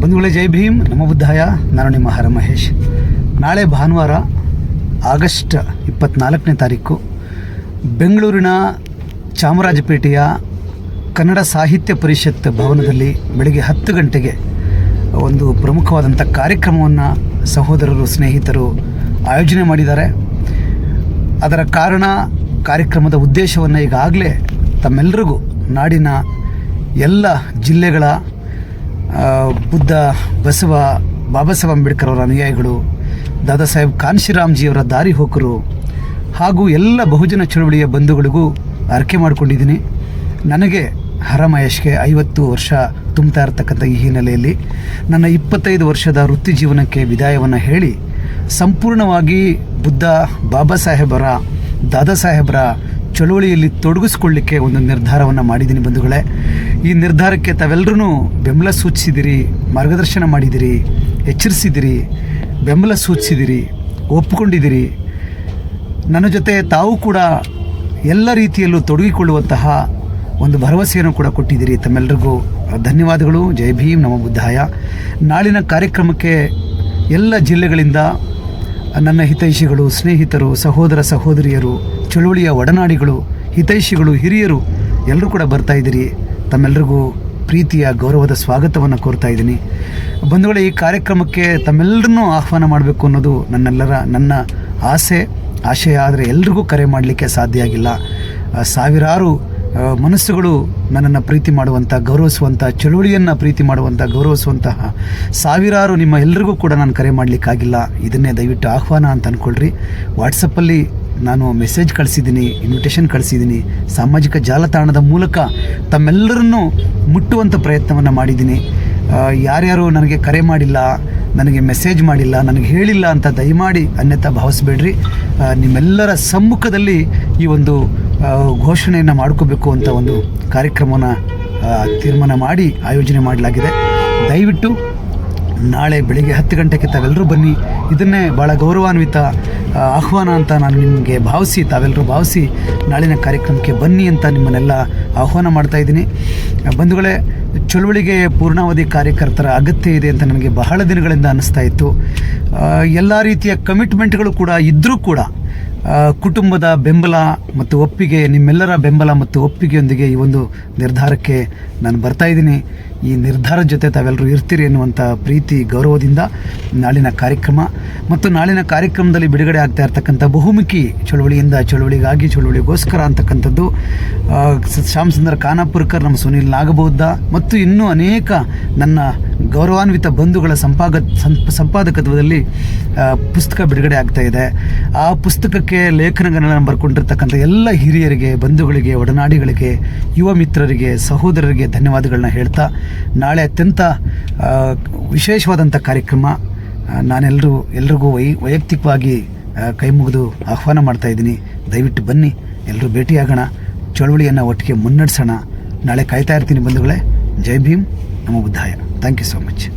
ಬಂಧುಗಳೇ, ಜೈ ಭೀಮ್. ನಮ ಬುದ್ಧಾಯ, ನಾನು ನಿಮ್ಮ ಹರ ಮಹೇಶ್. ನಾಳೆ ಭಾನುವಾರ, ಆಗಸ್ಟ್ ಇಪ್ಪತ್ನಾಲ್ಕನೇ ತಾರೀಕು, ಬೆಂಗಳೂರಿನ ಚಾಮರಾಜಪೇಟೆಯ ಕನ್ನಡ ಸಾಹಿತ್ಯ ಪರಿಷತ್ ಭವನದಲ್ಲಿ ಬೆಳಗ್ಗೆ ಹತ್ತು ಗಂಟೆಗೆ ಒಂದು ಪ್ರಮುಖವಾದಂಥ ಕಾರ್ಯಕ್ರಮವನ್ನು ಸಹೋದರರು, ಸ್ನೇಹಿತರು ಆಯೋಜನೆ ಮಾಡಿದ್ದಾರೆ. ಅದರ ಕಾರಣ ಕಾರ್ಯಕ್ರಮದ ಉದ್ದೇಶವನ್ನು ಈಗಾಗಲೇ ತಮ್ಮೆಲ್ಲರಿಗೂ ನಾಡಿನ ಎಲ್ಲ ಜಿಲ್ಲೆಗಳ ಬುದ್ಧ ಬಸವ ಬಾಬಾ ಸಾಹೇಬ್ ಅಂಬೇಡ್ಕರ್ ಅವರ ಅನುಯಾಯಿಗಳು, ದಾದಾ ಸಾಹೇಬ್ ಕಾನ್ಶಿರಾಮ್ಜಿಯವರ ದಾರಿ ಹೋಕರು ಹಾಗೂ ಎಲ್ಲ ಬಹುಜನ ಚಳುವಳಿಯ ಬಂಧುಗಳಿಗೂ ಅರ್ಕೆ ಮಾಡಿಕೊಂಡಿದ್ದೀನಿ. ನನಗೆ ಹರ ಮಹೇಶ್ಗೆ ಐವತ್ತು ವರ್ಷ ತುಂಬ್ತಾ ಇರತಕ್ಕಂಥ ಈ ಹಿನ್ನೆಲೆಯಲ್ಲಿ ನನ್ನ ಇಪ್ಪತ್ತೈದು ವರ್ಷದ ವೃತ್ತಿ ಜೀವನಕ್ಕೆ ವಿದಾಯವನ್ನು ಹೇಳಿ ಸಂಪೂರ್ಣವಾಗಿ ಬುದ್ಧ ಬಾಬಾ ಸಾಹೇಬರ, ದಾದಾ ಸಾಹೇಬರ ಚಳುವಳಿಯಲ್ಲಿ ತೊಡಗಿಸ್ಕೊಳ್ಳಿಕ್ಕೆ ಒಂದು ನಿರ್ಧಾರವನ್ನು ಮಾಡಿದ್ದೀನಿ ಬಂಧುಗಳೇ. ಈ ನಿರ್ಧಾರಕ್ಕೆ ತಾವೆಲ್ಲರೂ ಬೆಂಬಲ ಸೂಚಿಸಿದಿರಿ, ಮಾರ್ಗದರ್ಶನ ಮಾಡಿದಿರಿ, ಎಚ್ಚರಿಸಿದಿರಿ, ಬೆಂಬಲ ಸೂಚಿಸಿದಿರಿ ಒಪ್ಪಿಕೊಂಡಿದ್ದೀರಿ ನನ್ನ ಜೊತೆ ತಾವು ಕೂಡ ಎಲ್ಲ ರೀತಿಯಲ್ಲೂ ತೊಡಗಿಕೊಳ್ಳುವಂತಹ ಒಂದು ಭರವಸೆಯನ್ನು ಕೂಡ ಕೊಟ್ಟಿದ್ದೀರಿ ತಮ್ಮೆಲ್ಲರಿಗೂ ಧನ್ಯವಾದಗಳು, ಜೈ ಭೀಮ್ ನಮ್ಮ ಬುದ್ಧಾಯ. ನಾಳಿನ ಕಾರ್ಯಕ್ರಮಕ್ಕೆ ಎಲ್ಲ ಜಿಲ್ಲೆಗಳಿಂದ ನನ್ನ ಹಿತೈಷಿಗಳು, ಸ್ನೇಹಿತರು, ಸಹೋದರ, ಸಹೋದರಿಯರು ಚಳುವಳಿಯ ಒಡನಾಡಿಗಳು, ಹಿತೈಷಿಗಳು, ಹಿರಿಯರು ಎಲ್ಲರೂ ಕೂಡ ಬರ್ತಾ ಇದ್ದೀರಿ. ತಮ್ಮೆಲ್ಲರಿಗೂ ಪ್ರೀತಿಯ, ಗೌರವದ ಸ್ವಾಗತವನ್ನು ಕೋರ್ತಾ ಇದ್ದೀನಿ. ಬಂಧುಗಳ, ಈ ಕಾರ್ಯಕ್ರಮಕ್ಕೆ ತಮ್ಮೆಲ್ಲರನ್ನೂ ಆಹ್ವಾನ ಮಾಡಬೇಕು ಅನ್ನೋದು ನನ್ನೆಲ್ಲರ, ನನ್ನ ಆಸೆ. ಆಶಯ ಆದರೆ ಎಲ್ರಿಗೂ ಕರೆ ಮಾಡಲಿಕ್ಕೆ ಸಾಧ್ಯ ಆಗಿಲ್ಲ. ಸಾವಿರಾರು ಮನಸ್ಸುಗಳು ನನ್ನನ್ನು ಪ್ರೀತಿ ಮಾಡುವಂಥ ಗೌರವಿಸುವಂಥ ಚಳುವಳಿಯನ್ನು ಪ್ರೀತಿ ಮಾಡುವಂಥ ಗೌರವಿಸುವಂತಹ ಸಾವಿರಾರು ನಿಮ್ಮ ಎಲ್ರಿಗೂ ಕೂಡ ನಾನು ಕರೆ ಮಾಡಲಿಕ್ಕಾಗಿಲ್ಲ. ಇದನ್ನೇ ದಯವಿಟ್ಟು ಆಹ್ವಾನ ಅಂತ ಅಂದ್ಕೊಳ್ರಿ ವಾಟ್ಸಪ್ಪಲ್ಲಿ ನಾನು ಮೆಸೇಜ್ ಕಳಿಸಿದ್ದೀನಿ ಇನ್ವಿಟೇಷನ್ ಕಳಿಸಿದ್ದೀನಿ, ಸಾಮಾಜಿಕ ಜಾಲತಾಣದ ಮೂಲಕ ತಮ್ಮೆಲ್ಲರನ್ನೂ ಮುಟ್ಟುವಂಥ ಪ್ರಯತ್ನವನ್ನು ಮಾಡಿದ್ದೀನಿ. ಯಾರ್ಯಾರು ನನಗೆ ಕರೆ ಮಾಡಿಲ್ಲ, ನನಗೆ ಮೆಸೇಜ್ ಮಾಡಿಲ್ಲ, ನನಗೆ ಹೇಳಿಲ್ಲ ಅಂತ ದಯಮಾಡಿ ಅನ್ಯತಾ ಭಾವಿಸ್ಬೇಡ್ರಿ. ನಿಮ್ಮೆಲ್ಲರ ಸಮ್ಮುಖದಲ್ಲಿ ಈ ಒಂದು ಘೋಷಣೆಯನ್ನು ಮಾಡ್ಕೋಬೇಕು ಅಂತ ಒಂದು ಕಾರ್ಯಕ್ರಮವನ್ನು ತೀರ್ಮಾನ ಮಾಡಿ ಆಯೋಜನೆ ಮಾಡಲಾಗಿದೆ. ದಯವಿಟ್ಟು ನಾಳೆ ಬೆಳಿಗ್ಗೆ ಹತ್ತು ಗಂಟೆಗೆ ತಾವೆಲ್ಲರೂ ಬನ್ನಿ. ಇದನ್ನೇ ಭಾಳ ಗೌರವಾನ್ವಿತ ಆಹ್ವಾನ ಅಂತ ನಾನು ನಿಮಗೆ ಭಾವಿಸಿ ತಾವೆಲ್ಲರೂ ಭಾವಿಸಿ ನಾಳಿನ ಕಾರ್ಯಕ್ರಮಕ್ಕೆ ಬನ್ನಿ ಅಂತ ನಿಮ್ಮನ್ನೆಲ್ಲ ಆಹ್ವಾನ ಮಾಡ್ತಾ ಇದ್ದೀನಿ. ಬಂಧುಗಳೇ, ಚಳುವಳಿಗೆ ಪೂರ್ಣಾವಧಿ ಕಾರ್ಯಕರ್ತರ ಅಗತ್ಯ ಇದೆ ಅಂತ ನನಗೆ ಬಹಳ ದಿನಗಳಿಂದ ಅನ್ನಿಸ್ತಾ ಇತ್ತು. ಎಲ್ಲ ರೀತಿಯ ಕಮಿಟ್ಮೆಂಟ್ಗಳು ಕೂಡ ಇದ್ದರೂ ಕೂಡ ಕುಟುಂಬದ ಬೆಂಬಲ ಮತ್ತು ಒಪ್ಪಿಗೆ, ನಿಮ್ಮೆಲ್ಲರ ಬೆಂಬಲ ಮತ್ತು ಒಪ್ಪಿಗೆಯೊಂದಿಗೆ ಈ ಒಂದು ನಿರ್ಧಾರಕ್ಕೆ ನಾನು ಬರ್ತಾ ಇದ್ದೀನಿ. ಈ ನಿರ್ಧಾರದ ಜೊತೆ ತಾವೆಲ್ಲರೂ ಇರ್ತೀರಿ ಎನ್ನುವಂಥ ಪ್ರೀತಿ, ಗೌರವದಿಂದ ನಾಳಿನ ಕಾರ್ಯಕ್ರಮ ಮತ್ತು ನಾಳಿನ ಕಾರ್ಯಕ್ರಮದಲ್ಲಿ ಬಿಡುಗಡೆ ಆಗ್ತಾ ಇರ್ತಕ್ಕಂಥ ಬಹುಮುಖಿ ಚಳುವಳಿಯಿಂದ, ಚಳುವಳಿಗಾಗಿ, ಚಳುವಳಿಗೋಸ್ಕರ ಅಂತಕ್ಕಂಥದ್ದು ಶ್ಯಾಮ್ ಸುಂದರ್ ಖಾನಾಪುರ್ಕರ್, ನಮ್ಮ ಸುನೀಲ್ ನಾಗಬೌದ್ಧ ಮತ್ತು ಇನ್ನೂ ಅನೇಕ ನನ್ನ ಗೌರವಾನ್ವಿತ ಬಂಧುಗಳ ಸಂಪಾಗ ಸಂಪ- ಸಂಪಾದಕತ್ವದಲ್ಲಿ ಪುಸ್ತಕ ಬಿಡುಗಡೆ ಆಗ್ತಾ ಇದೆ. ಆ ಪುಸ್ತಕಕ್ಕೆ ಲೇಖನಗಳನ್ನು ಬರ್ಕೊಂಡಿರ್ತಕ್ಕಂಥ ಎಲ್ಲ ಹಿರಿಯರಿಗೆ, ಬಂಧುಗಳಿಗೆ, ಒಡನಾಡಿಗಳಿಗೆ, ಯುವ ಮಿತ್ರರಿಗೆ, ಸಹೋದರರಿಗೆ ಧನ್ಯವಾದಗಳನ್ನ ಹೇಳ್ತಾ, ನಾಳೆ ಅತ್ಯಂತ ವಿಶೇಷವಾದಂಥ ಕಾರ್ಯಕ್ರಮ ನಾನೆಲ್ಲರೂ ಎಲ್ರಿಗೂ ವೈ, ವೈಯಕ್ತಿಕವಾಗಿ ಕೈ ಮುಗಿದು ಆಹ್ವಾನ ಮಾಡ್ತಾ ಇದ್ದೀನಿ. ದಯವಿಟ್ಟು ಬನ್ನಿ ಎಲ್ಲರೂ ಭೇಟಿಯಾಗೋಣ. ಚಳುವಳಿಯನ್ನು ಒಟ್ಟಿಗೆ ಮುನ್ನಡೆಸೋಣ. ನಾಳೆ ಕಾಯ್ತಾ ಇರ್ತೀನಿ ಬಂಧುಗಳೇ. ಜೈ ಭೀಮ್. ನಮ್ಮ ಬುದ್ಧಾಯ. Thank you so much.